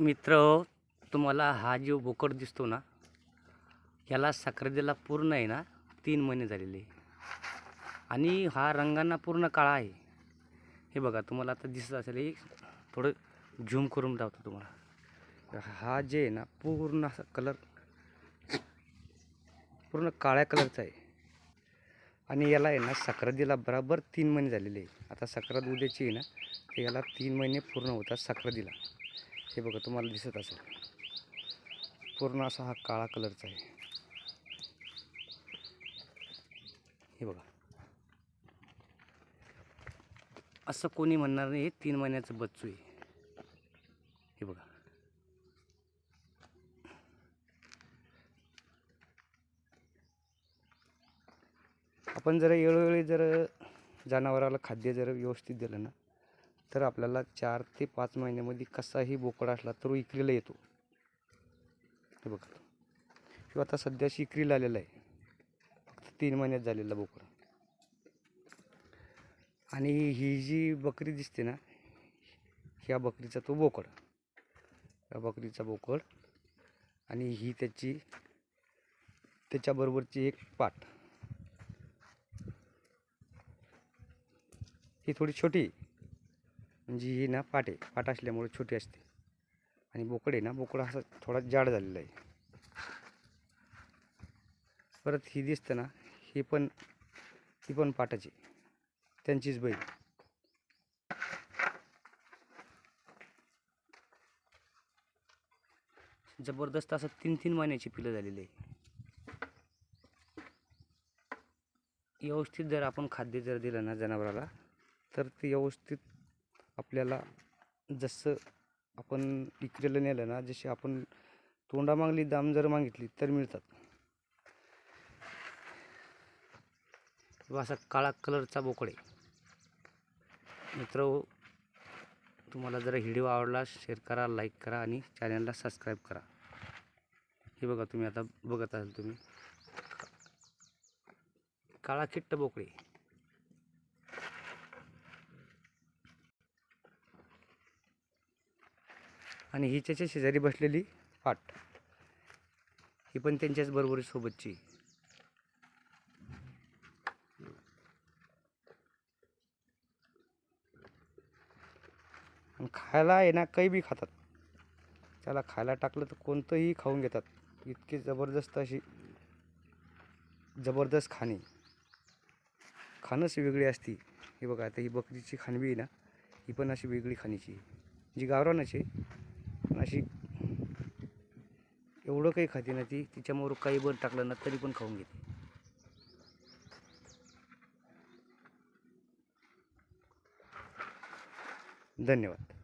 मित्र तुम्हाला हा जो बोकड दिसतो ना याला साखरेदेला पूर्ण आहे ना तीन महिने झालेले. आणि हा रंगांना पूर्ण काळा आहे. हे बघा तुम्हाला आता दिसत असेल हे थोडं झूम करून लावतो तुम्हाला. हा जे आहे ना पूर्ण असा कलर पूर्ण काळ्या कलरचा आहे. आणि याला आहे ना सक्रातीला बराबर तीन महिने झालेले आहे. आता सक्रात उद्याची आहे ना तर याला तीन महिने पूर्ण होतात सक्रातीला हे बघा तुम्हाला दिसत असेल. पूर्ण असा हा काळा कलरचा आहे. हे बघा. असं कोणी म्हणणार नाही हे तीन महिन्याचं बच्चू आहे. हे बघा. आपण जर वेळोवेळी जर जनावराला खाद्य जर व्यवस्थित दिलं ना तर आपल्याला चार ते पाच महिन्यामध्ये कसाही बोकड असला तर विक्रीला येतो. हे बघा. किंवा आता सध्या शिक्रीला आलेला आहे. फक्त तीन महिन्यात झालेला बोकड. आणि ही जी बकरी दिसते ना ह्या बकरीचा तो बोकड. या बकरीचा बोकड आणि ही त्याची त्याच्याबरोबरची एक पाट. ही थोडी छोटी म्हणजे ही ना पाट आहे. पाट असल्यामुळे छोटी असते. आणि बोकड आहे ना बोकड असा थोडा जाड झालेला आहे. परत ही दिसतं ना ही पण ही पण पाटाची. त्यांचीच बैल. जबरदस्त असं तीन तीन महिन्याची पिलं झालेली आहे. व्यवस्थित जर आपण खाद्य जर दिलं ना जनावराला तर ते व्यवस्थित आपल्याला जसं आपण विक्रीला नेलं ना जसे आपण तोंडा मागली दाम जर मागितली तर मिळतात. व असा काळा कलरचा बोकडे मित्र तुम्हाला जर व्हिडिओ आवडला शेअर करा लाईक करा आणि चॅनलला सबस्क्राईब करा. हे बघा तुम्ही आता बघत असाल तुम्ही. काळा किट्ट बोकडे आणि ही त्याच्या शेजारी बसलेली पाट. ही पण त्यांच्याच बरोबरीसोबतची आणि खायला आहे ना काही बी खातात. त्याला खायला टाकलं तर कोणतंही खाऊन घेतात. इतकी जबरदस्त अशी जबरदस्त खाणे. खाणंच वेगळी असती. हे बघा आता ही बकरीची खाणबी आहे ना ही पण अशी वेगळी खाणीची जी गावरानाची आहे, अशी एवढं काही खाते ना ती तिच्यामोर काही बन टाकलं ना तरी पण खाऊन घेते. धन्यवाद.